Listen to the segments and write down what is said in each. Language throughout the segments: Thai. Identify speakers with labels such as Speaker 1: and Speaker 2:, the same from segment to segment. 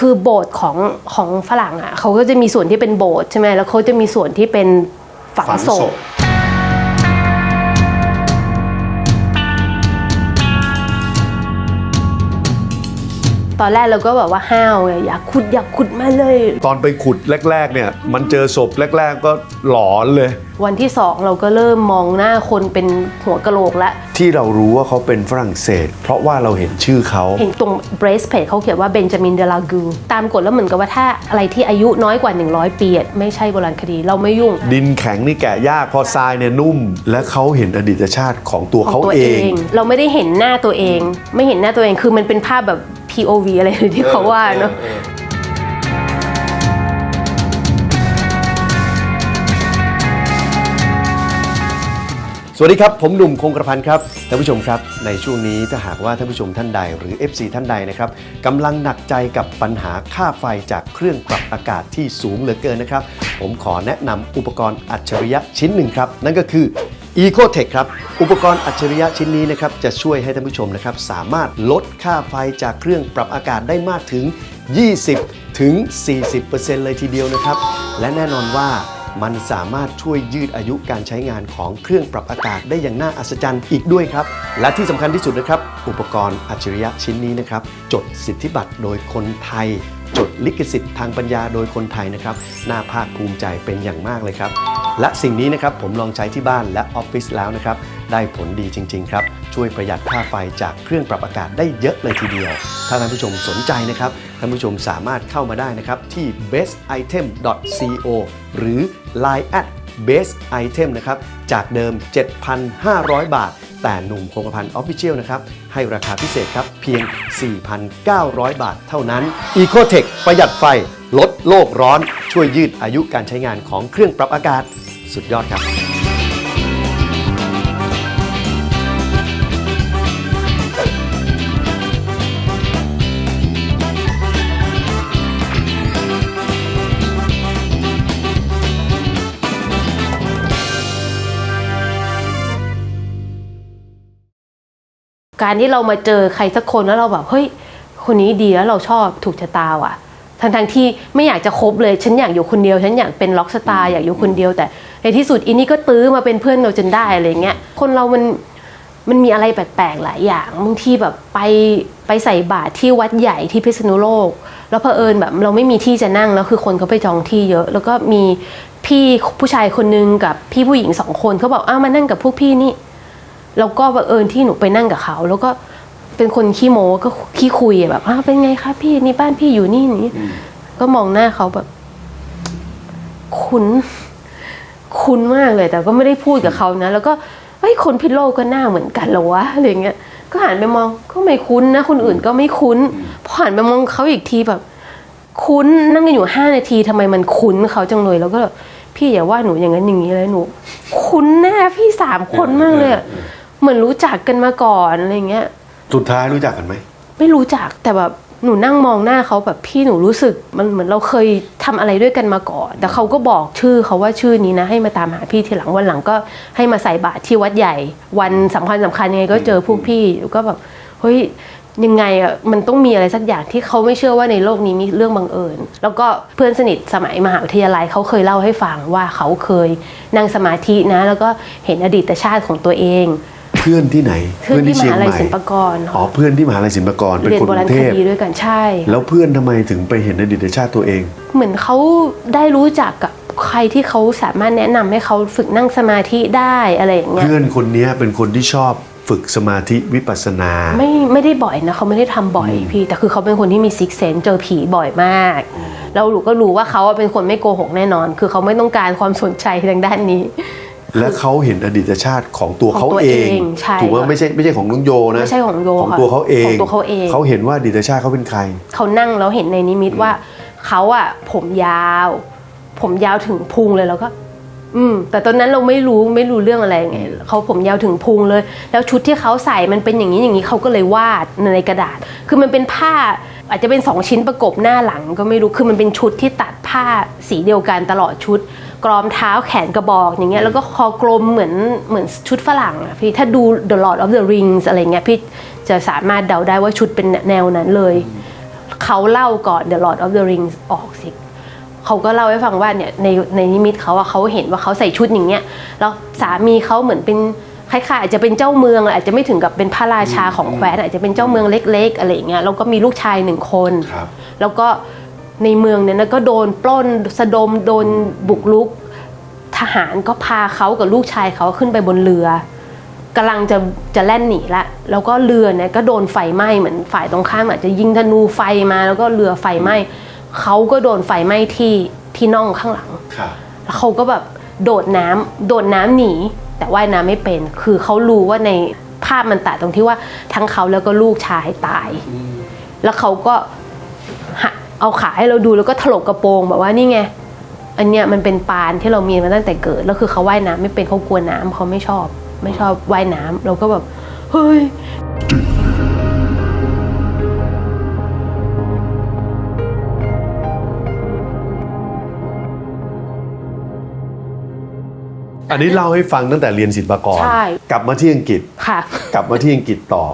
Speaker 1: คือโบสถ์ของของฝรั่งอะเขาก็จะมีส่วนที่เป็นโบสถ์ใช่ไหมแล้วเขาจะมีส่วนที่เป็นฝังศพ ตอนแรกเราก็แบบว่าห้าวไงอยากขุดอยากขุดมาเลย
Speaker 2: ตอนไปขุดแรก ๆ เนี่ย มันเจอศพแรก ๆ ก็หลอนเลย
Speaker 1: วันที่สองเราก็เริ่มมองหน้าคนเป็นหัวกะโหลกแล้ว
Speaker 2: ที่เรารู้ว่าเขาเป็นฝรั่งเศส เพราะว่าเราเห็นชื่อเขา
Speaker 1: เห็นตรง breastplate เขาเขียนว่าเบนจามินเดลากูตามกฎแล้วเหมือนกับว่าถ้าอะไรที่อายุน้อยกว่า 100 ปีอะไม่ใช่โบราณคดีเราไม่ยุ่ง
Speaker 2: ดินแข็งนี่แกะยากพอทรายเนี่ยนุ่ม และเขาเห็นอดีตชาติของตัว
Speaker 1: ของ
Speaker 2: เขา
Speaker 1: ตัว
Speaker 2: เอ
Speaker 1: เองงเราไม่ได้เห็นหน้าตัวเอง ไม่เห็นหน้าตัวเองคือมันเป็นภาพแบบ POV อะไรที่เขาว่าเนาะ
Speaker 2: สวัสดีครับ ผมหนุ่มคงกระพันครับท่านผู้ชมครับในช่วงนี้ถ้าหากว่าท่านผู้ชมท่านใดหรือ FC ท่านใดนะครับกำลังหนักใจกับปัญหาค่าไฟจากเครื่องปรับอากาศที่สูงเหลือเกินนะครับ ผมขอแนะนำอุปกรณ์อัจฉริยะชิ้นหนึ่งครับ นั่นก็คือ EcoTech ครับ อุปกรณ์อัจฉริยะชิ้นนี้นะครับจะช่วยให้ท่านผู้ชมนะครับสามารถลดค่าไฟจากเครื่องปรับอากาศได้มากถึง 20 ถึง 40%เลยทีเดียวนะครับ และแน่นอนว่า มันสามารถช่วยยืดอายุการใช้งานของเครื่องปรับอากาศได้อย่างน่าอัศจรรย์อีกด้วยครับ และที่สำคัญที่สุดนะครับ อุปกรณ์อัจฉริยะชิ้นนี้นะครับ จดสิทธิบัตรโดยคนไทย จดลิขสิทธิ์ทางปัญญาโดยคนไทยนะครับน่าภาคภูมิใจเป็นอย่างมากเลยครับ และสิ่งนี้นะครับผมลองใช้ที่บ้านและออฟฟิศแล้วนะครับ ได้ผลดีจริง ๆ ครับ ช่วยประหยัดค่าไฟจากเครื่องปรับอากาศได้เยอะเลยทีเดียว ถ้าท่านผู้ชมสนใจนะครับท่านผู้ชมสามารถเข้ามาได้นะครับที่ bestitem.co หรือ line at best item นะครับจากเดิม 7,500 บาท แต่หนุ่มคงกระพันออฟฟิเชียลนะครับให้ราคาพิเศษครับเพียง 4,900 บาทเท่านั้น Ecotech ประหยัดไฟลดโลกร้อน ช่วยยืดอายุการใช้งานของเครื่องปรับอากาศ สุดยอดครับ
Speaker 1: การที่เรามาเจอใครสักคนแล้วเราแบบเฮ้ยคนนี้ดีแล้วเราชอบถูกชะตาว่ะทั้งทงๆที่ไม่อยากจะคบเลย ฉันอยากอยู่คนเดียว ฉันอยากเป็นล็อกสตาร์อยากอยู่คนเดียวแต่ ในที่สุดอินนี่ก็ตื้อมาเป็นเพื่อนเราจนได้อะไรเงี้ยคนเรามันมันมีอะไรแปลกๆหลายอย่างบางทีแบบไปไปใส่บาตรที่วัดใหญ่ที่พิษณุโลก แล้วเผอิญแบบเราไม่มีที่จะนั่งแล้วคือคนเขาไปจองที่เยอะ แล้วก็มีพี่ผู้ชายคนนึงกับพี่ผู้หญิงสองคนเขาบอกอ้าวมานั่งกับพวกพี่นี่ แล้วก็บังเอิญที่หนูไปนั่งกับเขา แล้วก็เป็นคนขี้โม้ก็ขี้คุยแบบอ้าวเป็นไงคะพี่นี่บ้านพี่อยู่นี่นี่ก็มองหน้าเขาแบบ คุ้นคุ้นมากเลย แต่ก็ไม่ได้พูดกับเขานะ แล้วก็เฮ้ยคนพิษโลกก็หน้าเหมือนกันเหรอวะอะไรเงี้ยก็หันไปมองก็ไม่คุ้นนะ คนอื่นก็ไม่คุ้นพอหันไปมองเขาอีกทีแบบ คุ้นนั่งกันอยู่ห้านาทีทำไมมันคุ้นเขาจังเลยแล้วก็พี่อย่าว่าหนูอย่างนั้นอย่างนี้เลยหนู คุ้นหน้าพี่สามคนมากเลย เหมือนรู้จักกันมาก่อนอะไรเงี้ย
Speaker 2: สุดท้ายรู้จักกันไหม
Speaker 1: ไม่รู้จักแต่แบบหนูนั่งมองหน้าเขาแบบพี่หนูรู้สึกมันเหมือนเราเคยทำอะไรด้วยกันมาก่อน แต่เขาก็บอกชื่อเขาว่าชื่อนี้นะ ให้มาตามหาพี่ทีหลังวันหลังก็ให้มาใส่บาตรที่วัดใหญ่ วันสำคัญสำคัญยังไงก็เจอพวกพี่ก็แบบเฮ้ยยังไงอะมันต้องมีอะไรสักอย่างที่เขาไม่เชื่อว่าในโลกนี้มีเรื่องบังเอิญ แล้วก็เพื่อนสนิทสมัยมหาวิทยาลัยเขาเคยเล่าให้ฟังว่าเขาเคยนั่งสมาธินะ แล้วก็เห็นอดีตชาติของตัวเอง
Speaker 2: เพื่อนที่ไหน
Speaker 1: เพื่อนที่มหาลัยศิลปากร
Speaker 2: อ๋อเพื่อนที่มหาลัยศิลปากรเป็น
Speaker 1: เรียน
Speaker 2: คน
Speaker 1: โบ
Speaker 2: ก
Speaker 1: รา
Speaker 2: รุ
Speaker 1: ณ
Speaker 2: งเท
Speaker 1: ค
Speaker 2: พ
Speaker 1: ดีด้วยกันใช่
Speaker 2: แล้วเพื่อนทำไมถึงไปเห็นอดีตชาติตัวเอง
Speaker 1: เหมือนเขาได้รู้จักกับใครที่เขาสามารถแนะนำให้เขาฝึกนั่งสมาธิได้อะไรอย่างเงี้ย
Speaker 2: เพื่อนคนเนี้ยเป็นคนที่ชอบฝึกสมาธิวิปัสสนา
Speaker 1: ไม่ไม่ได้บ่อยนะเขาไม่ได้ทำบ่อยพี่ แต่คือเขาเป็นคนที่มีซิกเซนเจอผีบ่อยมากแล้วหนูก็รู้ว่าเขาเป็นคนไม่โกหกแน่นอน คือเขาไม่ต้องการความสนใจทางด้านนี้
Speaker 2: และเขาเห็นอดีตชาติของตัวเขา
Speaker 1: ของตัว
Speaker 2: เอ
Speaker 1: เองงใช่
Speaker 2: ถูกว่าไม่ใช่ไม่ใช่ของน้องโยนะ
Speaker 1: ไม่ใช่ของโย
Speaker 2: ของ
Speaker 1: ค่ะ
Speaker 2: ตัวเขาเอง
Speaker 1: ของตัวเขาเอง
Speaker 2: เขาเห็นว่าอดีตชาติเขาเป็นใคร
Speaker 1: เขานั่งแล้วเห็นในนิมิตว่าเขาอะผมยาว ผมยาวถึงพุงเลยแล้วก็ อืม แต่ตอนนั้นเราไม่รู้ไม่รู้เรื่องอะไรไงเขาผมยาวถึงพุงเลย แล้วชุดที่เขาใส่มันเป็นอย่างนี้อย่างนี้เขาก็เลยวาดในกระดาษ คือมันเป็นผ้าอาจจะเป็นสองชิ้นประกบหน้าหลังก็ไม่รู้คือมันเป็นชุดที่ตัดผ้าสีเดียวกันตลอดชุด กรอมเท้าแขนกระบอกอย่างเงี้ยแล้วก็คอกลมเหมือนเหมือนชุดฝรั่งอะพี่ถ้าดู The Lord of the Rings อะไรเงี้ยพี่จะสามารถเดาได้ว่าชุดเป็นแนวนั้นเลย เขาเล่าก่อน The Lord of the Rings ออกสิเขาก็เล่าให้ฟังว่าเนี่ยในในนิมิตเขาอะเขาเห็นว่าเขาใส่ชุดอย่างเงี้ยแล้วสามีเขาเหมือนเป็นคล้ายๆอาจจะเป็นเจ้าเมืองอาจจะไม่ถึงกับเป็นพระราชาของแคว้นอาจจะเป็นเจ้าเมืองเล็ก ๆ อะไรอย่างเงี้ยแล้วก็มีลูกชายหนึ่งคน
Speaker 2: ครับ
Speaker 1: แล้วก็ ในเมืองเนี่ยนะก็โดนปล้นสะดมโดนบุกรุก ทหารก็พาเขากับลูกชายเขาขึ้นไปบนเรือกำลังจะจะแล่นหนีละ แล้วก็เรือเนี่ยก็โดนไฟไหม้เหมือนฝ่ายตรงข้ามอาจจะยิงธนูไฟมาแล้วก็เรือไฟไหม้เขาก็โดนไฟไหม้ที่ที่น่องข้างหลัง
Speaker 2: ครับ
Speaker 1: แล้วเขาก็แบบโดดน้ำโดดน้ำหนี แต่ว่ายน้ำไม่เป็น คือเขารู้ว่าในภาพมันตัดตรงที่ว่าทั้งเขาแล้วก็ลูกชายตาย แล้วเขาก็หะ เอาขาให้เราดูแล้วก็ถลกกระโปรงแบบว่านี่ไงอันเนี้ยมันเป็นปานที่เรามีมาตั้งแต่เกิดแล้วคือเขาว่ายน้ำไม่เป็นเขากลัวน้ำเขาไม่ชอบ ไม่ชอบว่ายน้ำเราก็แบบเฮ้ย
Speaker 2: อันนี้เล่าให้ฟังตั้งแต่เรียนศิลปากร
Speaker 1: ใช่
Speaker 2: กลับมาที่อังกฤษ
Speaker 1: ค่ะ
Speaker 2: กลับมาที่อังกฤษต่อ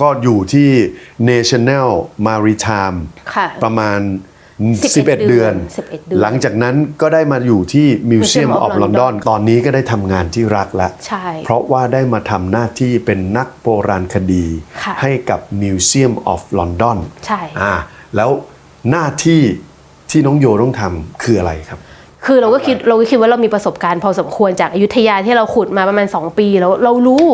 Speaker 2: ก็อยู่ที่ National Maritime
Speaker 1: ค่ะ
Speaker 2: ประมาณ
Speaker 1: 11
Speaker 2: 11 เดือน
Speaker 1: 11เดือน
Speaker 2: หลังจากนั้นก็ได้มาอยู่ที่ Museum
Speaker 1: Museum
Speaker 2: of
Speaker 1: of
Speaker 2: London
Speaker 1: London
Speaker 2: ตอนนี้ก็ได้ทำงานที่รักแล้ว
Speaker 1: ใช่
Speaker 2: เพราะว่าได้มาทำหน้าที่เป็นนักโบราณคดี
Speaker 1: ค่ะ
Speaker 2: ให้กับ Museum of London
Speaker 1: ใช่
Speaker 2: อ่าแล้วหน้าที่ที่น้องโยต้องทำคืออะไรครับ
Speaker 1: คือเราก็คิดเราก็คิดว่าเรามีประสบการณ์พอสมควรจากอยุธยาที่เราขุดมาประมาณ 2 ปีแล้วเรารู้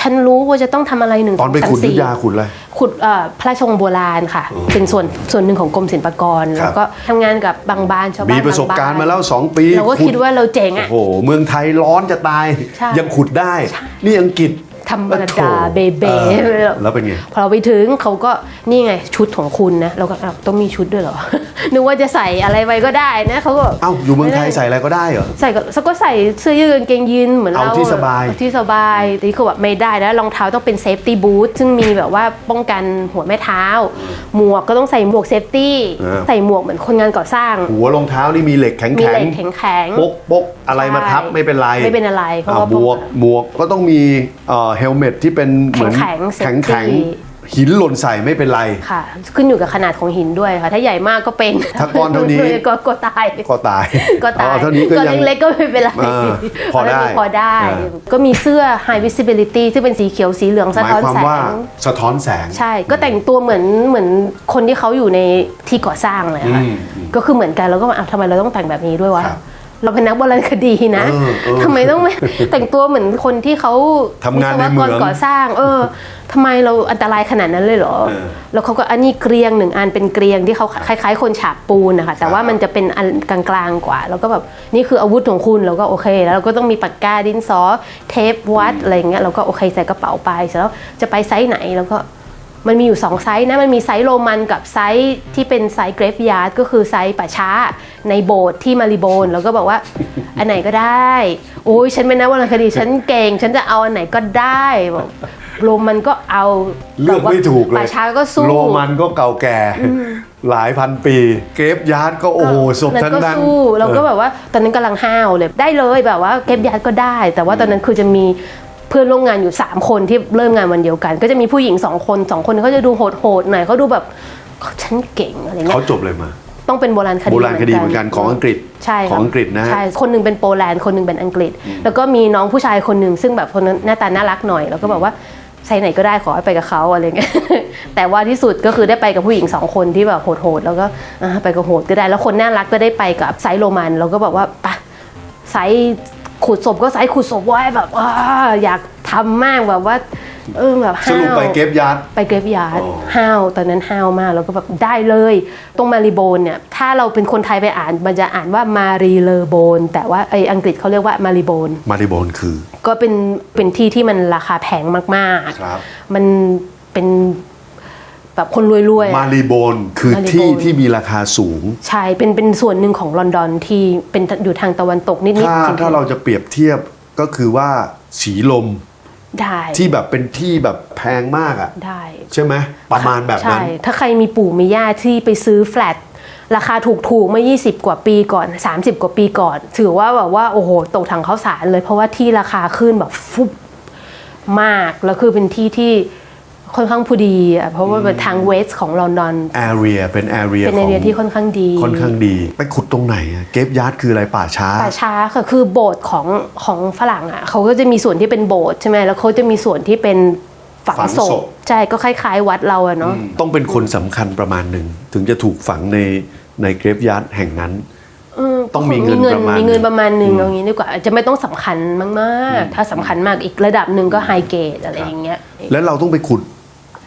Speaker 1: ฉันรู้ว่าจะต้องทำอะไรหนึ่ง
Speaker 2: ตอนไป
Speaker 1: สง
Speaker 2: ขุด
Speaker 1: สาม
Speaker 2: ยุท
Speaker 1: สี่
Speaker 2: ธยาขุดอะไร
Speaker 1: ขุดเอ่อพระราชวังโบราณค่ะ เป็นส่วนส่วนหนึ่งของกรมศิลปากร
Speaker 2: ครับ
Speaker 1: แล้วก็ทำงานกับบางบานชาวบ้าน
Speaker 2: มีประสบการณ์มาแล้ว 2 ปี
Speaker 1: เราก็คิดว่าเราเจ๋ง
Speaker 2: โอ้
Speaker 1: อะ
Speaker 2: โหเมืองไทยร้อนจะตาย
Speaker 1: ใช่
Speaker 2: ยังขุดได้ นี่อังกฤษ
Speaker 1: ธรรมดา
Speaker 2: โถ่
Speaker 1: เบเบ
Speaker 2: ออแล้วเป็นไง
Speaker 1: พอเราไปถึงเขาก็นี่ไงชุดของคุณนะเราก็อ้าวต้องมีชุดด้วยเหรอ นึกว่าจะใส่อะไรไปก็ได้นะเขาก็
Speaker 2: เอ้าอยู่เมืองไทยใส่อะไรก็ได้เหรอ
Speaker 1: ใส่ก็ก็ใส่เสื้อยืดกางเกงยีนเหมือนเรา
Speaker 2: เอาที่สบาย
Speaker 1: เอที่สบายแต่นี่คือแบบไม่ได้นะรองเท้าต้องเป็นเซฟตี้บูทซึ่งมีแบบว่าป้องกันหัวแม่เท้า หมวกก็ต้องใส่หมวกเซฟตี้
Speaker 2: อ่า
Speaker 1: ใส่หมวกเหมือนคนงานก่อสร้าง
Speaker 2: หัวรองเท้านี่มีเหล็กแข็ง
Speaker 1: มี
Speaker 2: แข็
Speaker 1: เห
Speaker 2: ง
Speaker 1: ล็กแข็งแข็งๆ
Speaker 2: ปกปกอะไรมาทับ
Speaker 1: ใช่
Speaker 2: ไม่เป็นไร
Speaker 1: ไม่เป็นอะไรเพราะ
Speaker 2: อ่
Speaker 1: ว่า
Speaker 2: หมวกหมวกก็ต้องมีเอ่อเฮลเมตที่เป็นเหมือน
Speaker 1: แข็งๆ
Speaker 2: แข็งแข็ง
Speaker 1: safety
Speaker 2: หินหล่นใส่ไม่เป็นไร
Speaker 1: ค่ะ ขึ้นอยู่กับขนาดของหินด้วยค่ะ ถ้าใหญ่มากก็เป็น
Speaker 2: ถ้าก้อนเท่านี้
Speaker 1: ก็ก็ตาย
Speaker 2: ก็ตาย
Speaker 1: ก็ตาย
Speaker 2: อ๋อเท่านี้ก็
Speaker 1: ก้อน
Speaker 2: ยัง
Speaker 1: เล็กๆก็ไม่เป็นไร
Speaker 2: เออพอได้
Speaker 1: พอได้
Speaker 2: เออ
Speaker 1: ก็มีเสื้อ high visibility ที่เป็นสีเขียวสีเหลือง
Speaker 2: ห
Speaker 1: สะ
Speaker 2: มาย
Speaker 1: ท้อน
Speaker 2: ความ
Speaker 1: แส
Speaker 2: ว่าง สะท้อนแสง
Speaker 1: ใช่ ก็แต่งตัวเหมือนเหมือนคนที่เขาอยู่ในที่ก่อสร้างเลยค่ะ
Speaker 2: อืม
Speaker 1: ก็คือเหมือนกันแล้วก็ว่าอ้าวทำไมเราต้องแต่งแบบนี้ด้วยวะ
Speaker 2: ครับ
Speaker 1: เราเป็นนักโบราณคดีนะ
Speaker 2: เออเออ
Speaker 1: ทำไมต้องไม่แต่งตัวเหมือนคนที่เขา
Speaker 2: ทำงานในเมือง
Speaker 1: วิศวกรก่อสร้าง เออทำไมเราอันตรายขนาดนั้นเลยเหรอ
Speaker 2: เออ
Speaker 1: แล้วเขาก็อันนี้เกรียงหนึ่งอันเป็นเกรียงที่เขาคล้ายๆ คนฉาบปูนนะคะแต่ว่ามันจะเป็นอันกลางๆกว่า แล้วก็แบบนี่คืออาวุธของคุณเราก็โอเค แล้วเราก็ต้องมีปากกาดินสอเทปวัดอะไรอย่างเงี้ยเราก็โอเคใส่กระเป๋าไปเสร็จแล้วจะไปไซส์ไหนแล้วก็ มันมีอยู่ 2 ไซส์นะ มันมีไซส์โรมันกับไซส์ที่เป็นไซส์เกรฟยาร์ดก็คือไซส์ป่าช้าในโบสถ์ที่มาริโบน แล้วก็บอกว่า อันไหนก็ได้ โอ้ยฉันเป็นนักวรรณคดีฉันเก่ง ฉันจะเอาอันไหนก็ได้บอกโรมันก็เอา
Speaker 2: เลือกไม่ถูกเลย
Speaker 1: ป่าช้าก็สู้
Speaker 2: โรมันก็เก่าแก่หลายพันปี เกรฟยาร์ดก็โอ้โหศพ
Speaker 1: นั้น
Speaker 2: ทั้ง
Speaker 1: ก็
Speaker 2: นั้น
Speaker 1: สู้เราก็แบบว่าตอนนั้นกำลังห้าวเลยได้เลยแบบว่าเก็บยาดก็ได้ แต่ว่าตอนนั้นคือจะมี เพื่อนร่วมงานอยู่ 3 คนที่เริ่มงานวันเดียวกัน ก็จะมีผู้หญิง 2 คน 2 คนเขาจะดูโหดๆหน่อยเขาดูแบบฉันเก่งอะไรเงี้
Speaker 2: เขา
Speaker 1: ย
Speaker 2: จบเลยมา
Speaker 1: ต้องเป็นโบราณคดี
Speaker 2: โบราณคดีเหมือนกันของอังกฤษ
Speaker 1: ใช่ครับ
Speaker 2: ของอังกฤษนะฮะ
Speaker 1: ใช่คนหนึงเป็นโปแลนด์คนหนึงเป็นอังกฤษ แล้วก็มีน้องผู้ชายคนหนึ่งซึ่งแบบคนนั้นหน้าตาน่ารักหน่อย แล้วก็บอกว่าไซส์ไหนก็ได้ขอให้ไปกับเขาอะไรเงี้ยแต่ว่าที่สุดก็คือได้ไปกับผู้หญิงสองคนที่แบบโหดๆแล้วก็อ่าไปกับโหดก็ได้ แล้วคนน่ารักก็ได้ไปกับไซส์โรมันเราก็บอกว่าไปะไซส์ ขุดศพก็ไซส์ขุดศพไว้แบบอ่าอยากทำมากแบบว่าเออแบบ
Speaker 2: ส
Speaker 1: ห้าว
Speaker 2: รุปไปเกรฟยาร์ด
Speaker 1: ไปเกรฟยาร์ด
Speaker 2: อ๋อ
Speaker 1: ห้าวตอนนั้นห้าวมากแล้วก็แบบได้เลย ตรงมารีโบนเนี่ย ถ้าเราเป็นคนไทยไปอ่านมันจะอ่านว่ามารีเลอโบน แต่ว่าไออังกฤษเขาเรียกว่ามารีโบน
Speaker 2: มาริโบนคือ
Speaker 1: ก็เป็นเป็นที่ที่มันราคาแพงมาก
Speaker 2: ครับ
Speaker 1: ๆ มันเป็น แบบคนรวยๆ
Speaker 2: มา
Speaker 1: อะ
Speaker 2: ริโบนคือ
Speaker 1: มาริโบน
Speaker 2: ที่ที่มีราคาสูง
Speaker 1: ใช่ เป็นเป็นส่วนหนึ่งของลอนดอนที่เป็นอยู่ทางตะวันตกนิดๆ
Speaker 2: ถ้า
Speaker 1: จงๆ
Speaker 2: ถ้าเราจะเปรียบเทียบก็คือว่าสีลม
Speaker 1: ได้
Speaker 2: ที่แบบเป็นที่แบบแพงมากอะ
Speaker 1: ได้
Speaker 2: ใช่ไหมประมาณแบบนั้น
Speaker 1: ใช่ถ้าใครมีปู่มีย่าที่ไปซื้อแฟลตราคาถูกๆเมื่อ 20 กว่าปีก่อน 30 กว่าปีก่อน ถือว่าแบบว่าโอ้โหตกถังข้าวสารเลยเพราะว่าที่ราคาขึ้นแบบฟุบมากแล้วคือเป็นที่ที่ ค่อนข้างพอดีอะเพราะว่าเป็นทางเวสของลอนดอน
Speaker 2: area เป็น area
Speaker 1: เป็น
Speaker 2: ข
Speaker 1: ใน
Speaker 2: อง
Speaker 1: เรียที่ค่อนข้างดี
Speaker 2: ค่อนข้างดี ไปขุดตรงไหนอะเก็บยาร์ดคืออะไรป่าช้า
Speaker 1: ป่าช้าค่ะคือโบสถ์ของของฝรั่งอะเขาก็จะมีส่วนที่เป็นโบสถ์ใช่ไหมแล้วเขาจะมีส่วนที่เป็นฝัง
Speaker 2: ฝัง
Speaker 1: ศ
Speaker 2: ศ
Speaker 1: พ
Speaker 2: พ
Speaker 1: ใช่ก็คล้ายๆ วัดเราอะเนาะ
Speaker 2: ต้องเป็นคนสำคัญประมาณหนึ่งถึงจะถูกฝังในในเกรฟยาร์ดแห่งนั้นต้องมีเงินประมาณ
Speaker 1: มีเงินประมาณหนึ่งเอางี้ดีกว่าอาจจะไม่ต้องสำคัญมากๆ ถ้าสำคัญมากอีกระดับหนึ่งก็ไฮเกรดอะไรอย่างเงี้ย
Speaker 2: แล้วเราต้องไปขุด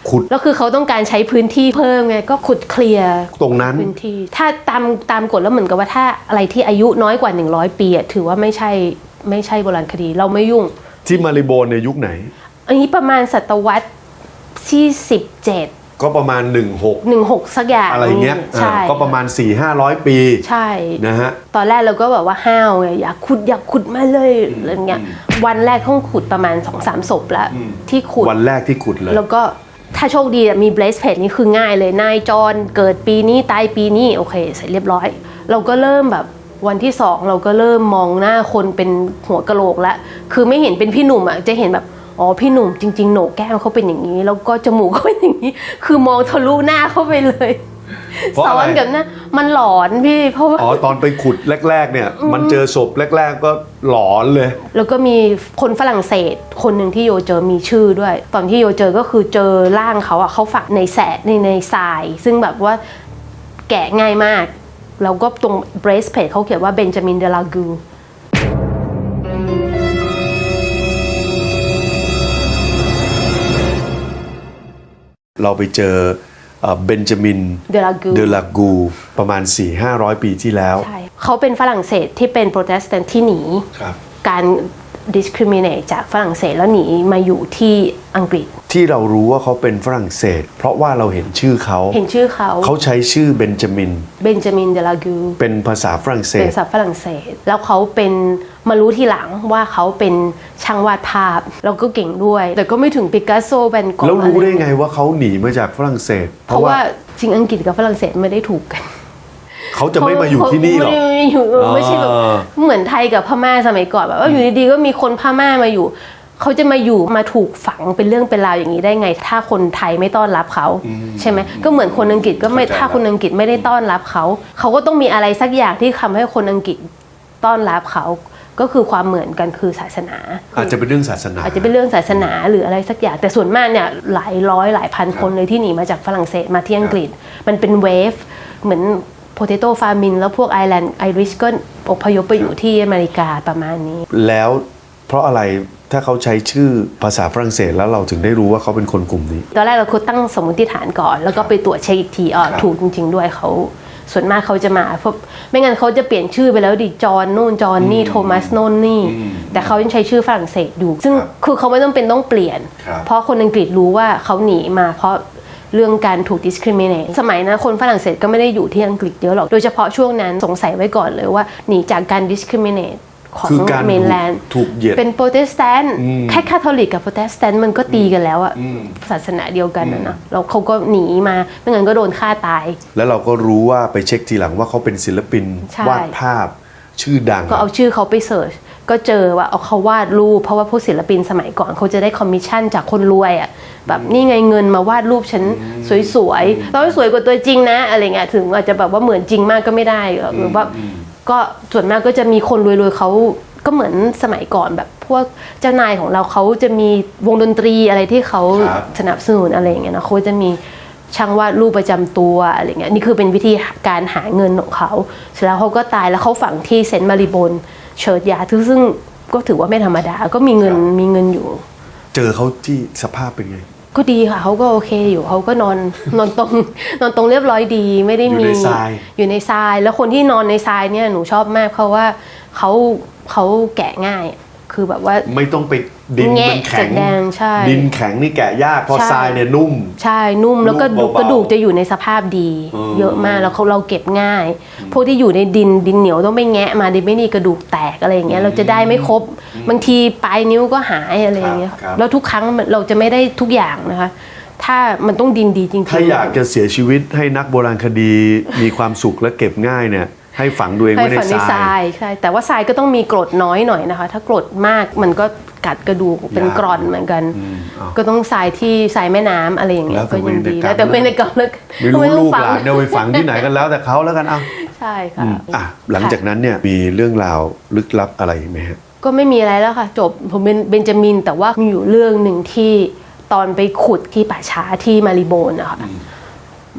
Speaker 2: ขุด
Speaker 1: แล้วคือเขาต้องการใช้พื้นที่เพิ่มไงก็ขุดเคลียร์
Speaker 2: ตรงนั้น
Speaker 1: พื้นที่ ถ้าตามตามกฎแล้วเหมือนกับว่าถ้าอะไรที่อายุน้อยกว่า 100 ปีอะถือว่าไม่ใช่ไม่ใช่โบราณคดีเราไม่ยุ่ง
Speaker 2: ที่มาริโบนในยุคไหน
Speaker 1: อันนี้ประมาณศตวรรษที่ 17
Speaker 2: ก็ประมาณ 16
Speaker 1: 16 สักอย่าง
Speaker 2: อะไรเงี้ย
Speaker 1: ใช่
Speaker 2: อ่าก็ประมาณ 4 5 0 0 ปี
Speaker 1: ใช่
Speaker 2: นะฮะ
Speaker 1: ตอนแรกเราก็แบบว่าห้าวไงอยากขุดอยากขุดมาเลยอะไรเงี้ยวันแรกต้องขุดประมาณ2อสามศพแล้วที่ขุด
Speaker 2: วันแรกที่ขุดเลย
Speaker 1: แล้วก็ ถ้าโชคดีอะมีเบสเพจนี่คือง่ายเลยนายจอนเกิดปีนี้ตายปีนี้โอเคเสร็จเรียบร้อย เราก็เริ่มแบบวันที่สองเราก็เริ่มมองหน้าคนเป็นหัวกะโหลกแล้วคือไม่เห็นเป็นพี่หนุ่มอะจะเห็นแบบอ๋อพี่หนุ่มจริง ๆ โหนกแก้มเขาเป็นอย่างนี้ แล้วก็จมูกเขาเป็นอย่างนี้ คือมองทะลุหน้าเข้าไปเลย
Speaker 2: เพราะ
Speaker 1: ซ้
Speaker 2: อะไร
Speaker 1: อนกับหน้ามันหลอนพี่เพราะว่า
Speaker 2: อ๋อตอนไปขุดแรก ๆ เนี่ย มันเจอศพแรก ๆ ก็หลอนเลย
Speaker 1: แล้วก็มีคนฝรั่งเศส คนหนึ่งที่โยเจอมีชื่อด้วย ตอนที่โยเจอก็คือเจอร่างเขาอะเขาฝังในแสในในทราย ซึ่งแบบว่าแกะง่ายมาก แล้วก็ตรง breast plate เขาเขียนว่าเบนจามินเดลากู
Speaker 2: เราไปเจอ เบนจามิน
Speaker 1: เดลากู
Speaker 2: เดลากูประมาณ 4-500 ปีที่แล้ว
Speaker 1: ใช่เขาเป็นฝรั่งเศสที่เป็นโปรเตสแตนต์ที่หนี
Speaker 2: ครับ
Speaker 1: การ discriminate จากฝรั่งเศสแล้วหนีมาอยู่ที่อังกฤษ
Speaker 2: ที่เรารู้ว่าเขาเป็นฝรั่งเศส เพราะว่าเราเห็นชื่อเขา
Speaker 1: เห็นชื่อเขา
Speaker 2: เขาใช้ชื่อเบนจามิน
Speaker 1: เบนจามินเดลากู
Speaker 2: เป็นภาษาฝรั่งเศ
Speaker 1: เป็
Speaker 2: ส
Speaker 1: นศัพท์ฝรั่งเศส แล้วเขาเป็นมารู้ทีหลังว่าเขาเป็นช่างวาดภาพแล้วก็เก่งด้วย แต่ก็ไม่ถึงปิกัสโซแวนกอ
Speaker 2: แล้วรู้ได้
Speaker 1: อะ
Speaker 2: ไงว่าเขาหนีมาจากฝรั่งเศส
Speaker 1: เพราะว่าจริงอังกฤษกับฝรั่งเศสไม่ได้ถูกกัน
Speaker 2: เขาจะไม่มาอยู่ที่นี่หรอก
Speaker 1: ไม่ได้อยู่เออไม่ใช่แบบ
Speaker 2: อ่า
Speaker 1: เหมือนไทยกับพม่าสมัยก่อนแบบว่าอยู่ดีๆก็มีคนพม่ามาอยู่เขาจะมาอยู่มาถูกฝังเป็นเรื่องเป็นราวอย่างนี้ได้ไง ถ้าคนไทยไม่ต้อนรับเขาใช่ไหมก็เหมือนคนอังกฤษก็ไม่
Speaker 2: เข้าใจ
Speaker 1: ถ้าคนอังกฤษไม่ได้ต้อนรับเขาเขาก็ต้องมีอะไรสักอย่างที่ทำให้คนอังกฤษต้อนรับเขาก็คือความเหมือนกันคือศาสนา
Speaker 2: อาจจะเป็นเรื่องศาสนา
Speaker 1: อาจจะเป็นเรื่องศาสนาหรืออะไรสักอย่าง แต่ส่วนมากเนี่ยหลายร้อยหลายพันคนเลยที่หนีมาจากฝรั่งเศสมาที่อังกฤษ มันเป็นเวฟเหมือน potato famine แล้วพวกไอแลนด์ไอริชก็อพยพไปอยู่ที่อเมริกาประมาณนี้
Speaker 2: แล้วเพราะอะไรถ้าเขาใช้ชื่อภาษาฝรั่งเศสแล้วเราถึงได้รู้ว่าเขาเป็นคนกลุ่มนี้
Speaker 1: ตอนแรกเราคือตั้งสมมติฐานก่อน แล้วก็ไปตรวจเช็คอีกทีอ๋อ
Speaker 2: ครับ
Speaker 1: ถูกจริง ๆ ด้วยเขาส่วนมากเขาจะมาเพราะไม่งั้นเขาจะเปลี่ยนชื่อไปแล้วดิจอห์นนู่นจอห์นนี่โทมัสโน่นนี่ แต่เขายังใช้ชื่อฝรั่งเศสอยู่ ซึ่ง
Speaker 2: ครับ
Speaker 1: คือเขาไม่ต้องเป็นต้องเปลี่ยน
Speaker 2: ครับ
Speaker 1: เพราะคนอังกฤษรู้ว่าเขาหนีมาเพราะ เรื่องการถูก discriminate สมัยนั้นคนฝรั่งเศสก็ไม่ได้อยู่ที่อังกฤษเยอะหรอก โดยเฉพาะช่วงนั้นสงสัยไว้ก่อนเลยว่าหนีจากการ discriminate ของ
Speaker 2: คือการ
Speaker 1: เมนแลนด์
Speaker 2: ถูกเหยียด
Speaker 1: เป็นโปรเตสแตนต์แค่คาทอลิกกับโปรเตสแตนต์มันก็ตีกันแล้วอะศาสนาเดียวกันนะเนอะแล้วเขาก็หนีมาไม่งั้นก็โดนฆ่าตาย
Speaker 2: แล้วเราก็รู้ว่าไปเช็คทีหลังว่าเขาเป็นศิลปิน
Speaker 1: ใช่
Speaker 2: วาดภาพชื่อดัง
Speaker 1: ก็เอาชื่อเขาไปเสิร์ช ก็เจอว่าเอาเขาวาดรูป เพราะว่าพวกศิลปินสมัยก่อนเขาจะได้คอมมิชชั่นจากคนรวยอะ่ะแบบนี่ไงเงินมาวาดรูปฉันสวยๆเราให้สวยกว่าตัวจริงนะอะไรเงี้ยถึงอาจจะแบบว่าเหมือนจริงมากก็ไม่ได้หรือว่าก็ส่วนมากก็จะมีคนรวยๆเขาก็เหมือนสมัยก่อนแบบพวกเจ้านายของเราเขาจะมีวงดนตรีอะไรที่เขา
Speaker 2: ครับ
Speaker 1: สนับสนุนอะไรอย่างเงี้ยนะเขาจะมีช่างวาดรูปประจำตัวอะไรเงี้ยนี่คือเป็นวิธีการหาเงินของเขาเสร็จแล้วเขาก็ตายแล้วเขาฝังที่เซนต์มาริบน เชิร์ดยาซึ่งซึ่งก็ถือว่าไม่ธรรมดา ก็มีเงินมีเงินอยู่
Speaker 2: เจอเขาที่สภาพเป็นไง
Speaker 1: ก็ดีค่ะเขาก็โอเคอยู่เขาก็นอนนอนตรงนอนตรงเรียบร้อยดีไม่ได้มี
Speaker 2: อยู่ในทราย
Speaker 1: อยู่ในทราย แล้วคนที่นอนในทรายเนี่ยหนูชอบมากเพราะว่าเขาเขาแกะง่าย คือแบบว่า
Speaker 2: ไม่ต้องไปดิน
Speaker 1: แงะ
Speaker 2: มันแข็ง
Speaker 1: แสดงใช่
Speaker 2: ดินแข็งนี่แกะยากเพราะ
Speaker 1: ใช่
Speaker 2: ทรายเนี่ยนุ่ม
Speaker 1: ใช่นุ่มแล้วก็
Speaker 2: นุ่มเบาๆ
Speaker 1: กระดูกจะอยู่ในสภาพดี
Speaker 2: อืม
Speaker 1: เยอะมากแล้วเขาเราเก็บง่าย พวกที่อยู่ในดินดินเหนียวต้องไปแงะมาดิไม่นี่กระดูกแตกอะไรอย่างเงี้ยเราจะได้ไม่ครบบางทีปลายนิ้วก็หายอะไรอย่างเงี้ย
Speaker 2: ครับครับ
Speaker 1: แล้วทุกครั้งมันเราจะไม่ได้ทุกอย่างนะคะถ้ามันต้องดินดีจริงๆ
Speaker 2: ถ้าอยากจะเสียชีวิตให้นักโบราณคดีมีความสุขและเก็บง่ายเนี่ย ให้ฝังตัวเอง
Speaker 1: ให้
Speaker 2: ไว้ใน
Speaker 1: ฝันใน
Speaker 2: ท
Speaker 1: ท
Speaker 2: รารา
Speaker 1: ย ยใช่แต่ว่าทรายก็ต้องมีกรดน้อยหน่อยนะคะ ถ้ากรดมากมันก็กัดกระดูกเป็น
Speaker 2: ยาก
Speaker 1: กร่อนเหมือนกัน
Speaker 2: อืมอ้าว
Speaker 1: ก็ต้องทรายที่ทรายแม่น้ำอะไรอย่างเงี้
Speaker 2: แล้
Speaker 1: ยว
Speaker 2: แต่
Speaker 1: ก็ยังดี
Speaker 2: เวรกรรม
Speaker 1: แล้วแต่เป็นในกรรมแล้ว
Speaker 2: ไม่รู้
Speaker 1: ทำต้
Speaker 2: ลู
Speaker 1: อง
Speaker 2: ก
Speaker 1: ฝัง
Speaker 2: หลานเดี๋ยวไปฝังที่ไหนกันแล้วแต่เขาแล้วกันเอา
Speaker 1: ใช่ค่ะ
Speaker 2: อะหลังจากนั้นเนี่ยมีเรื่องราวลึกลับอะไรไหมฮะ
Speaker 1: ก็ไม่มีอะไรแล้วค่ะ จบผมเป็นเบนจามินแต่ว่ามีอยู่เรื่องหนึ่งที่ตอนไปขุดที่ป่าช้าที่มาริโบนนะคะ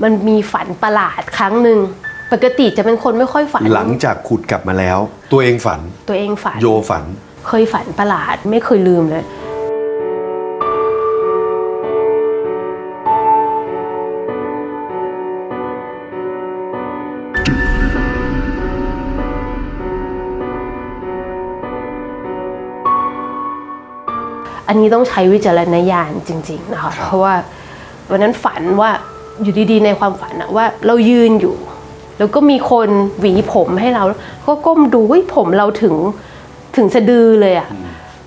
Speaker 1: มันมีฝันประหลาดครั้งหนึ่ง ปกติจะเป็นคนไม่ค่อยฝัน
Speaker 2: หลังจากขุดกลับมาแล้ว ตัวเองฝัน
Speaker 1: ตัวเองฝัน
Speaker 2: โยฝัน
Speaker 1: เคยฝันประหลาดไม่เคยลืมเลย อันนี้ต้องใช้วิจารณญาณจริง ๆ นะคะ
Speaker 2: ครับ
Speaker 1: เพราะว่าวันนั้นฝันว่าอยู่ดีๆ ในความฝันอะว่าเรายืนอยู่ แล้วก็มีคนหวีผมให้เรา ก็ก้มดูเฮ้ยผมเราถึงถึงสะดือเลยอะ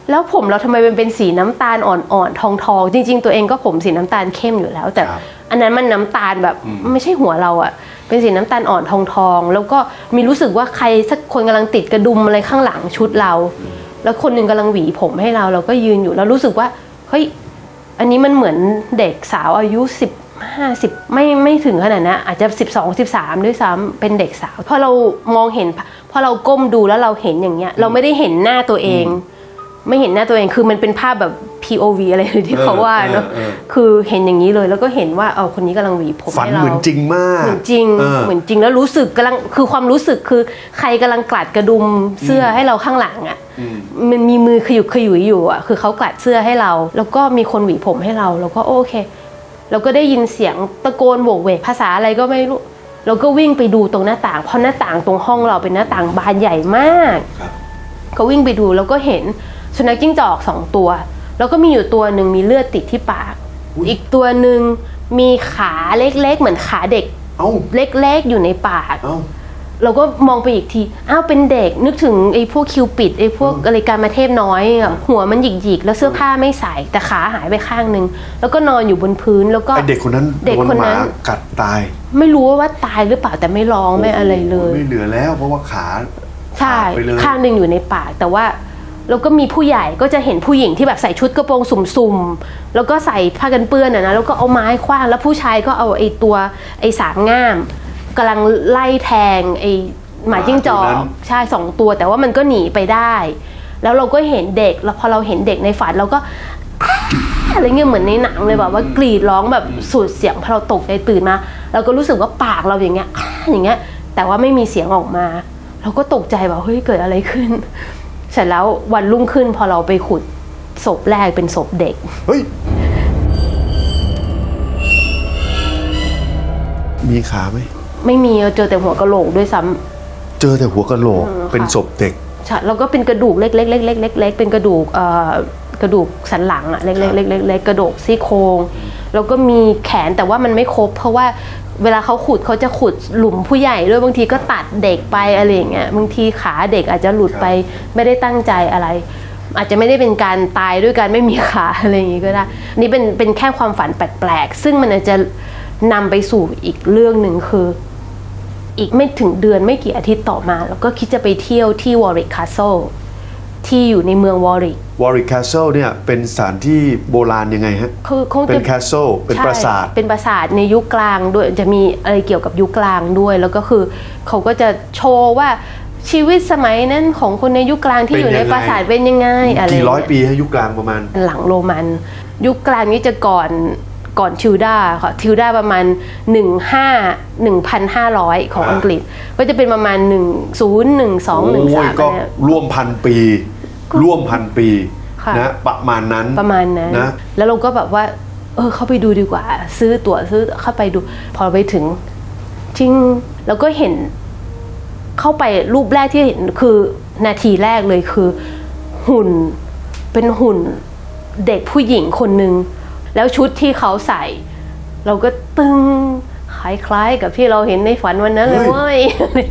Speaker 1: แล้วผมเราทำไมมันเป็นสีน้ำตาลอ่อนๆทองๆจริง ๆ ตัวเองก็ผมสีน้ำตาลเข้มอยู่แล้ว แต่
Speaker 2: ครับ
Speaker 1: อันนั้นมันน้ำตาลแบบไม่ใช่หัวเราอะเป็นสีน้ำตาลอ่อนทองๆแล้วก็มีรู้สึกว่าใครสักคนกำลังติดกระดุมอะไรข้างหลังชุดเรา แล้วคนหนึ่งกำลังหวีผมให้เราเราก็ยืนอยู่แล้วรู้สึกว่าเฮ้ยอันนี้มันเหมือนเด็กสาวอายุสิบ ห้าสิบไม่ไม่ถึงขนาดนะอาจจะสิบสองสิบสามด้วยซ้ำเป็นเด็กสาวพอเรามองเห็นพอเราก้มดูแล้วเราเห็นอย่างเงี้ย เราไม่ได้เห็นหน้าตัวเอง ไม่เห็นหน้าตัวเองคือมันเป็นภาพแบบ POV อะไรที่เขาว่าเนอะ
Speaker 2: เออเออเออ
Speaker 1: คือเห็นอย่างนี้เลยแล้วก็เห็นว่าเอาคนนี้กำลังหวีผม
Speaker 2: ฝัน
Speaker 1: ให้เรา
Speaker 2: เหมือนจริงมาก
Speaker 1: เหมือนจริง
Speaker 2: เออ
Speaker 1: เหมือนจริงแล้วรู้สึกกำลังคือความรู้สึกคือใครกำลังกลัดกระดุมเสื้อให้เราข้างหลังอะมันมีมือขยุกขยุยอยู่อะคือเขากลัดเสื้อให้เรา แล้วก็มีคนหวีผมให้เรา แล้วก็โอเค เราก็ได้ยินเสียงตะโกนโบกเวกภาษาอะไรก็ไม่รู้ เราก็วิ่งไปดูตรงหน้าต่าง เพราะหน้าต่างตรงห้องเราเป็นหน้าต่างบานใหญ่มาก
Speaker 2: ครับ
Speaker 1: ก็วิ่งไปดูแล้วก็เห็นสุนัขจิ้งจอกสองตัว แล้วก็มีอยู่ตัวหนึ่งมีเลือดติดที่ปาก อีกตัวหนึ่งมีขาเล็กๆ เหมือนขาเด็ก
Speaker 2: เอ้า
Speaker 1: เล็กๆอยู่ในปาก
Speaker 2: เอ้า
Speaker 1: เราก็มองไปอีกที อ้าวเป็นเด็กนึกถึงไอ้พวกคิวปิดไอ้พวกอะไรการมาเทพน้อยอะหัวมันหยิกๆแล้วเสื้อผ้าไม่ใส่แต่ขาหายไปข้างหนึ่งแล้วก็นอนอยู่บนพื้นแล้วก็
Speaker 2: ไอเด็กคนนั้น
Speaker 1: เด็ก
Speaker 2: โดน
Speaker 1: คน
Speaker 2: ห
Speaker 1: นั้
Speaker 2: มานกัดตาย
Speaker 1: ไม่รู้ว่าตายหรือเปล่าแต่ไม่ร้องไม่อะไรเลย
Speaker 2: ไม่เหลือแล้ว เพราะว่าขา
Speaker 1: ใช่
Speaker 2: ขาดไปเลย
Speaker 1: ข้างหนึ่งอยู่ในปากแต่ว่าเราก็มีผู้ใหญ่ก็จะเห็นผู้หญิงที่แบบใส่ชุดกระโปรงสุ่มๆแล้วก็ใส่ผ้ากันเปื้อนอะนะแล้วก็เอาไม้คว้างแล้วผู้ชายก็เอาไอ้ตัวไอ้สามง่าม กำลังไล่แทงไอ้หมาจิ้งจอกใช่สองตัว แต่ว่ามันก็หนีไปได้ แล้วเราก็เห็นเด็กแล้วพอเราเห็นเด็กในฝันเราก็อะไรเงี้ยเหมือนในหนังเลยแบบว่ากรีดร้องแบบสุดเสียงพอเราตกใจตื่นมาเราก็รู้สึกว่าปากเราอย่างเงี้ยอย่างเงี้ย แต่ว่าไม่มีเสียงออกมา เราก็ตกใจแบบเฮ้ยเกิดอะไรขึ้น เสร็จแล้ววันรุ่งขึ้นพอเราไปขุดศพแรกเป็นศพเด็ก
Speaker 2: เฮ้ยมีขาไหม
Speaker 1: ไม่มีเจอแต่หัวกะโหลกด้วยซ้ำ
Speaker 2: เจอแต่หัวกะโหลก
Speaker 1: อืมค่ะ
Speaker 2: เป็นศพเด็ก
Speaker 1: ใช่แล้วก็เป็นกระดูกเล็กๆๆๆๆๆเป็นกระดูกเอ่อกระดูกสันหลังอะเล็กๆๆๆๆกระดูกซี่โครงแล้วก็มีแขนแต่ว่ามันไม่ครบ เพราะว่าเวลาเขาขุดเขาจะขุดหลุมผู้ใหญ่ด้วยบางทีก็ตัดเด็กไปอะไรอย่างเงี้ยบางทีขาเด็กอาจจะหลุดไปไม่ได้ตั้งใจอะไร อาจจะไม่ได้เป็นการตายด้วยการไม่มีขา อะไรอย่างงี้ก็ได้นี่เป็นเป็นแค่ความฝันแปลกๆ ซึ่งมันอาจจะนำไปสู่อีกเรื่องหนึ่งคือ อีกไม่ถึงเดือนไม่กี่อาทิตย์ต่อมา แล้วก็คิดจะไปเที่ยวที่วอริกคา s เซลที่อยู่ในเมืองวอริก
Speaker 2: วอริ c ค a สเซิลเนี่ยเป็นสถานที่โบราณยังไงฮะ
Speaker 1: คือคง
Speaker 2: เป็
Speaker 1: จะ
Speaker 2: นแคสเซิลเป็นปราสาท
Speaker 1: ใช่เป็นปราสาทในยุคกลางด้วยจะมีอะไรเกี่ยวกับยุคกลางด้วย แล้วก็คือเขาก็จะโชว์ว่าชีวิตสมัยนั้นของคนในยุคกลางที่
Speaker 2: เป็น
Speaker 1: อยู่ใน
Speaker 2: ยังไง
Speaker 1: ปราสาทเป็นยังไงอะไร
Speaker 2: กี่ร้อย
Speaker 1: เงี้
Speaker 2: ปีให้ยุคกลางประมาณ
Speaker 1: หลังโรมัน ยุคกลางนี้จะก่อน ก่อนทิวดาค่ะทิวดาประมาณ 15 1,500 ของอังกฤษ ก็จะเป็นประมาณ 10 12
Speaker 2: โอ้ย
Speaker 1: 13
Speaker 2: ก็
Speaker 1: อะไรเนี่ย
Speaker 2: ร่วมพันปี ร่วมพันปี
Speaker 1: ค่ะ
Speaker 2: นะประมาณนั้น
Speaker 1: ประมาณนั้น
Speaker 2: นะ
Speaker 1: แล้วเราก็แบบว่า เออเข้าไปดูดีกว่า ซื้อตั๋วซื้อเข้าไปดู พอไปถึงจริงแล้วก็เห็นเข้าไปรูปแรกที่เห็นคือนาทีแรกเลยคือหุ่นเป็นหุ่นเด็กผู้หญิงคนหนึ่ง แล้วชุดที่เขาใส่ เราก็ตึงคล้ายๆ กับที่เราเห็นในฝันวันนั้นเลย
Speaker 2: เฮ้ย
Speaker 1: เว้ย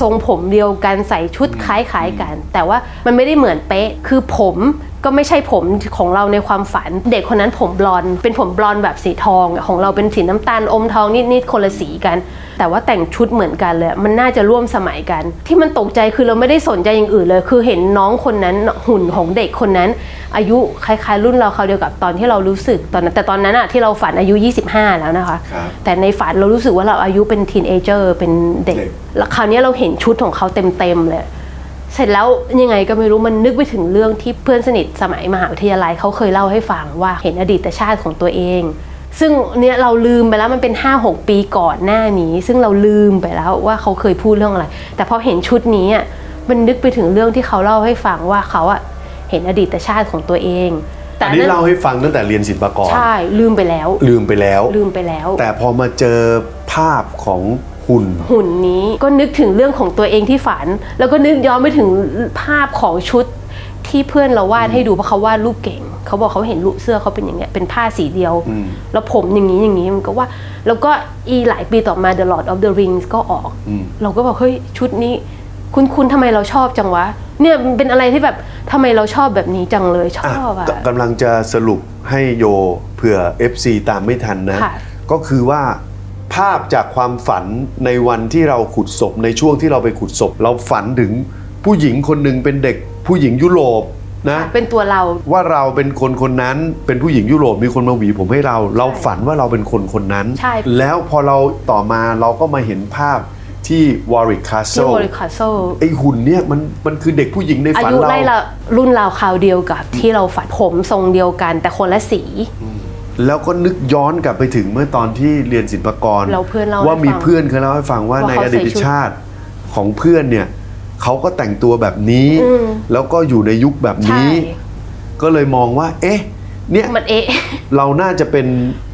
Speaker 1: ทรงผมเดียวกันใส่ชุดคล้ายๆกัน แต่ว่ามันไม่ได้เหมือนเป๊ะคือผม ก็ไม่ใช่ผมของเราในความฝัน เด็กคนนั้นผมบลอนด์เป็นผมบลอนด์แบบสีทองของเราเป็นสีน้ำตาลอมทองนิดๆคนละสีกัน แต่ว่าแต่งชุดเหมือนกันเลยมันน่าจะร่วมสมัยกัน ที่มันตกใจคือเราไม่ได้สนใจอย่างอื่นเลย คือเห็นน้องคนนั้นหุ่นของเด็กคนนั้น อายุคล้ายๆ รุ่นเราเขาวเดียวกับตอนที่เรารู้สึกตอนนั้นแต่ตอนนั้นอะที่เราฝันอายุ 25 แล้วนะคะ
Speaker 2: ครับ
Speaker 1: แต่ในฝันเรารู้สึกว่าเราอายุเป็นทีนเอเจอร์เป็นเด็ก
Speaker 2: เด็ก
Speaker 1: แล้วคราวนี้เราเห็นชุดของเขาเต็มๆเลย เสร็จแล้วยังไงก็ไม่รู้มันนึกไปถึงเรื่องที่เพื่อนสนิทสมัยมหาวิทยาลัยเขาเคยเล่าให้ฟังว่าเห็นอดีตชาติของตัวเอง ซึ่งเนี่ยเราลืมไปแล้วมันเป็น 5-6 ปีก่อนหน้านี้ ซึ่งเราลืมไปแล้วว่าเขาเคยพูดเรื่องอะไร แต่พอเห็นชุดนี้อะมันนึกไปถึงเรื่องที่เขาเล่าให้ฟังว่าเขาอะเห็นอดีตชาติของตัวเองแต่
Speaker 2: อันนี้เล่าให้ฟังตั้งแต่เรียนศิลปากร
Speaker 1: ใช่ลืมไปแล้ว
Speaker 2: ลืมไปแล้ว
Speaker 1: ลืมไปแล้ว
Speaker 2: แต่พอมาเจอภาพของ หุ่น
Speaker 1: หุ่นนี้ก็นึกถึงเรื่องของตัวเองที่ฝัน แล้วก็นึกย้อนไปถึงภาพของชุดที่เพื่อนเราวาดให้ดูเพราะเขาวาดรูปเก่ง เขาบอกเขาเห็นรูปเสื้อเขาเป็นอย่างเงี้ยเป็นผ้าสีเดียว
Speaker 2: อืม
Speaker 1: แล้วผมอย่างนี้อย่างนี้มันก็ว่า แล้วก็อีหลายปีต่อมา The Lord of the Rings ก็ออก
Speaker 2: อืม
Speaker 1: เราก็บอกเฮ้ยชุดนี้คุณคุณทำไมเราชอบจังวะ เนี่ยมันเป็นอะไรที่แบบทำไมเราชอบแบบนี้จังเลยช
Speaker 2: อะ
Speaker 1: อบอะ
Speaker 2: กกำลังจะสรุปให้โยเผื่อ FC ตามไม่ทันนะ
Speaker 1: ค่ะ
Speaker 2: ก็คือว่า ภาพจากความฝันในวันที่เราขุดศพในช่วงที่เราไปขุดศพ เราฝันถึงผู้หญิงคนหนึ่งเป็นเด็กผู้หญิงยุโรปนะ
Speaker 1: เป็นตัวเรา
Speaker 2: ว่าเราเป็นคนคนนั้นเป็นผู้หญิงยุโรปมีคนมาหวีผมให้เรา เราฝันว่าเราเป็นคนคนนั้น
Speaker 1: ใช่
Speaker 2: แล้วพอเราต่อมาเราก็มาเห็นภาพที่วอริกคาสเซิ
Speaker 1: ที่
Speaker 2: ล
Speaker 1: โมริคาโซ
Speaker 2: ไอหุ่นเนี่ยมันมันคือเด็กผู้หญิงใน
Speaker 1: อา
Speaker 2: ฝัน
Speaker 1: ยุ
Speaker 2: เรา
Speaker 1: ไล่ละรุ่นราวคราวเดียวกับที่เราฝันผมทรงเดียวกันแต่คนละสี
Speaker 2: แล้วก็นึกย้อนกลับไปถึงเมื่อตอนที่เรียนศิลปากร
Speaker 1: เราเพื่อนเล่าให้
Speaker 2: ว่ามี
Speaker 1: ฟัง
Speaker 2: เพื่อนเคยเล่าให้ฟังว่า
Speaker 1: ว่า
Speaker 2: ใน
Speaker 1: เขา
Speaker 2: อ
Speaker 1: ใส่
Speaker 2: ดีต
Speaker 1: ชุด
Speaker 2: ชาติของเพื่อนเนี่ยเขาก็แต่งตัวแบบนี้
Speaker 1: อืม
Speaker 2: แล้วก็อยู่ในยุคแบบ
Speaker 1: ใช่
Speaker 2: นี้ ก็เลยมองว่า เอ๊ะ เนี่ย
Speaker 1: มันเอะ
Speaker 2: เราน่าจะเป็น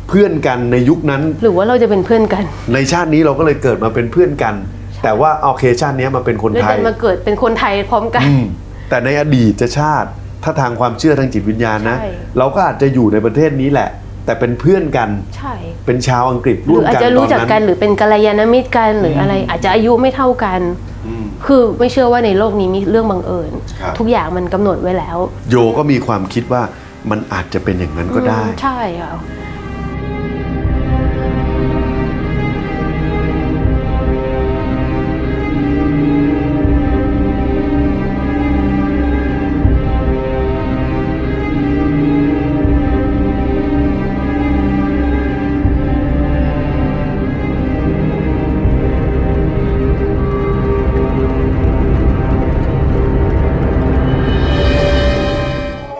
Speaker 2: เพื่อนกันในยุคนั้น
Speaker 1: หรือว่าเราจะเป็นเพื่อนกัน
Speaker 2: ในชาตินี้เราก็เลยเกิดมาเป็นเพื่อนกัน แต่ว่าโอเคชาตินี้มาเป็นคน
Speaker 1: ด้วย
Speaker 2: ไท
Speaker 1: กั
Speaker 2: ย
Speaker 1: นมาเกิดเป็นคนไทยพร้อมกัน
Speaker 2: อืมแต่ในอดีตชาติ ถ้าทางความเชื่อทางจิตวิญญาณนะ
Speaker 1: ใช่
Speaker 2: เราก็อาจจะอยู่ในประเทศนี้แหละ แต่เป็นเพื่อนกัน
Speaker 1: ใช่
Speaker 2: เป็นชาวอังกฤษ
Speaker 1: ห
Speaker 2: ร่
Speaker 1: รื
Speaker 2: ว
Speaker 1: อ
Speaker 2: ม
Speaker 1: อาจ
Speaker 2: กัน
Speaker 1: จะรู้
Speaker 2: ตอน
Speaker 1: จัก
Speaker 2: นั้น
Speaker 1: กันหรือเป็นกัลยาณมิตรกันหรืออะไร อาจจะอายุไม่เท่ากัน
Speaker 2: อืม
Speaker 1: คือไม่เชื่อว่าในโลกนี้มีเรื่องบังเอิญ
Speaker 2: ครับ
Speaker 1: ทุกอย่างมันกำหนดไว้แล้ว
Speaker 2: โยก็มีความคิดว่ามันอาจจะเป็นอย่างนั้นก็ได้
Speaker 1: อืมใช่ค่ะ